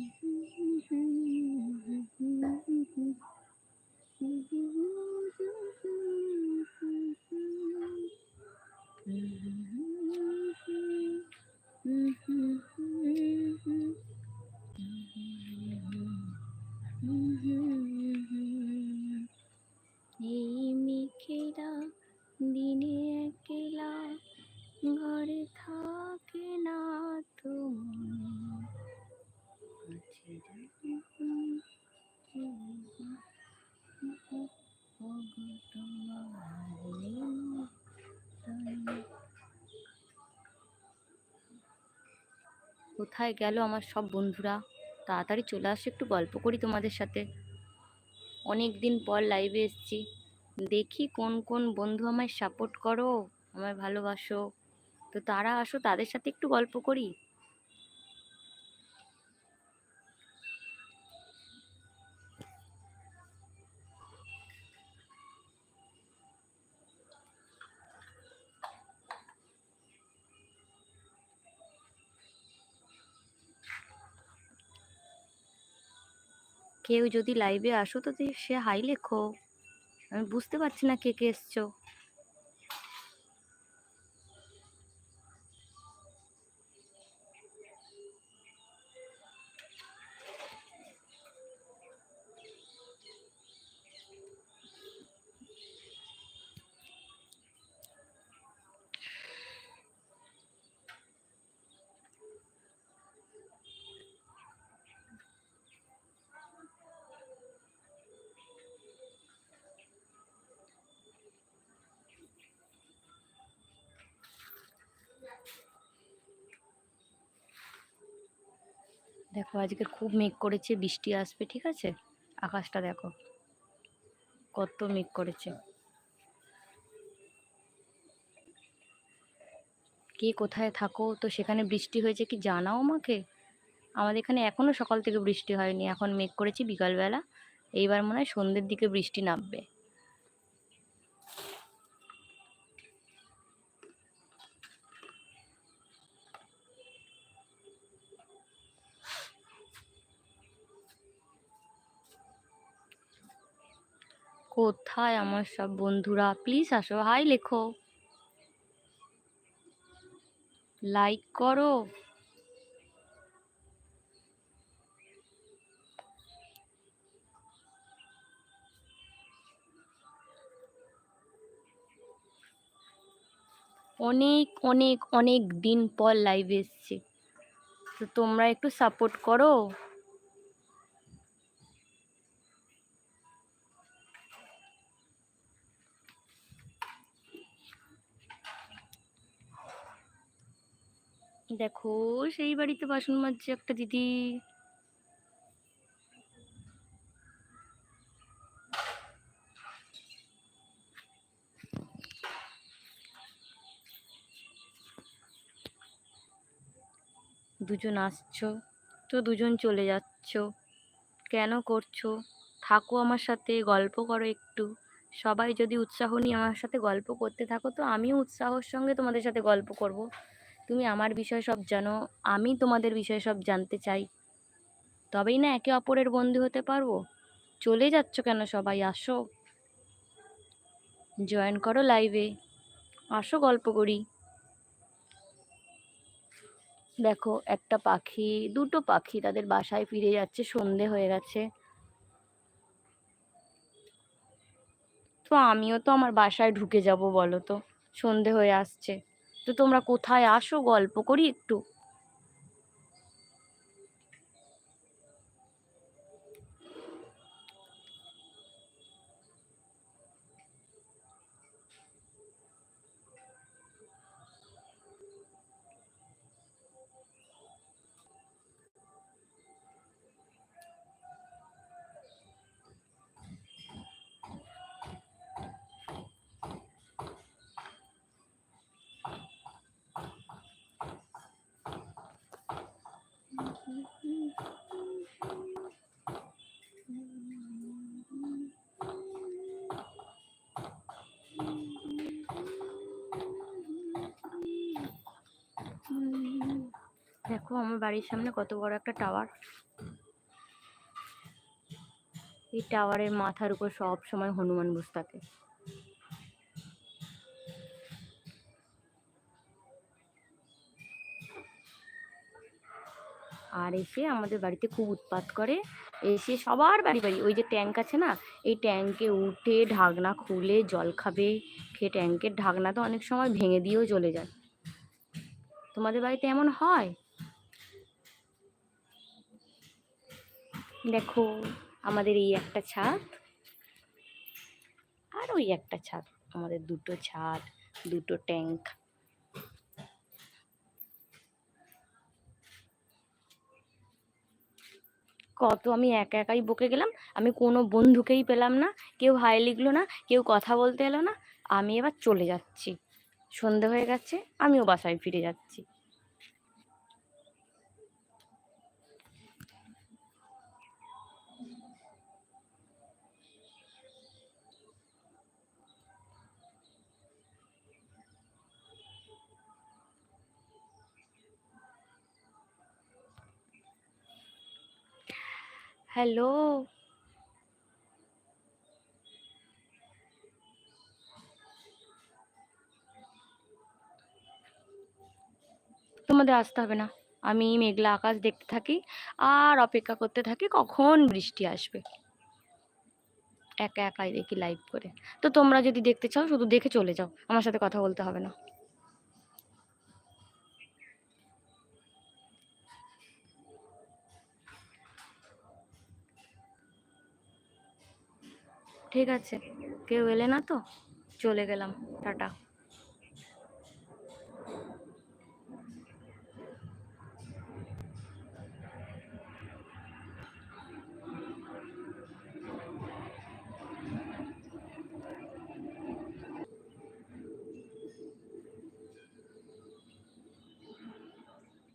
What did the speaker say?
嗯嗯嗯嗯 কোথায় গেল আমার সব বন্ধুরা? তাড়াতাড়ি চলে আসো, একটু গল্প করি তোমাদের সাথে। অনেক দিন পর লাইভে এসেছি। দেখি কোন কোন বন্ধু আমায় সাপোর্ট করো, আমায় ভালোবাসো। তো তারা আসো, তাদের সাথে একটু গল্প করি। কেউ যদি লাইভে আসো, তো সে হাই লেখো। আমি বুঝতে পারছি না কে কে এসছো। দেখো আজকে খুব মেঘ করেছে, বৃষ্টি আসবে, ঠিক আছে? আকাশটা দেখো, কত মেঘ করেছে। কে কোথায় থাকো? তো সেখানে বৃষ্টি হয়েছে কি জানাও আমাকে? আমাদের এখানে এখনও সকাল থেকে বৃষ্টি হয়নি, এখন মেঘ করেছি বিকালবেলা। এইবার মনে হয় সন্ধ্যের দিকে বৃষ্টি নামবে। কোথায় আমার সব বন্ধুরা? প্লিজ আসো। হাই লেখো। লাইক করো। অনেক অনেক অনেক দিন পর লাইভে এসছি। তো তোমরা একটু সাপোর্ট করো। দেখো, সেই বাড়িতে বাসন মাজছে একটা দিদি। দুজন আসছো, তো দুজন চলে যাচ্ছ। কেন করছ? থাকো আমার সাথে, গল্প করো একটু। সবাই যদি উৎসাহ নিয়ে আমার সাথে গল্প করতে থাকো, তো আমিও উৎসাহর সঙ্গে তোমাদের সাথে গল্প করব। তুমি আমার বিষয় সব জানো, আমি তোমাদের বিষয় সব জানতে চাই। তবেই না একে অপরের বন্ধু হতে পারব? চলে যাচ্ছ কেন সবাই? আসো। জয়েন করো লাইভে। আসো গল্প করি। দেখো, একটা পাখি, দুটো পাখি তাদের বাসায় ফিরে যাচ্ছে, সন্ধে হয়ে গেছে। তো আমিও তো আমার বাসায় ঢুকে যাব বলো তো? সন্ধে হয়ে আসছে। তো তোমরা কোথায় আসো গল্প করি একটু। দেখো আমার বাড়ির সামনে কত বড় একটা টাওয়ার। এই টাওয়ারের মাথার উপর সব সময় হনুমান বসে থাকে। আর এসে আমাদের বাড়িতে খুব উৎপাত করে। এসে সবার বাড়ি বাড়ি। ওই যে ট্যাঙ্ক আছে না, এই ট্যাঙ্কে উঠে ঢাকনা খুলে জল খাবে। খেয়ে ট্যাঙ্কের ঢাকনা তো অনেক সময় ভেঙে দিয়েও চলে যায়। তোমাদের বাড়িতে এমন হয়? দেখো, আমাদের এই একটা ছাদ আর ওই একটা ছাদ, আমাদের দুটো ছাদ, দুটো ট্যাঙ্ক। কত, আমি একা একাই বকে গেলাম, আমি কোনো বন্ধুকেই পেলাম না, কেউ হাই লিখলো না, কেউ কথা বলতে এলো না, আমি এবার চলে যাচ্ছি। সন্ধে হয়ে গেছে, আমিও বাসায় ফিরে যাচ্ছি। হ্যালো। তোমাদের আসতে হবে না। আমি মেঘলা আকাশ দেখতে থাকি আর অপেক্ষা করতে থাকি কখন বৃষ্টি আসবে। একা একাই দেখি লাইভ করে। তো তোমরা যদি দেখতে চাও, শুধু দেখে চলে যাও। আমার সাথে কথা বলতে হবে না। ঠিক আছে। কেউ এলে না তো? চলে গেলাম। টাটা।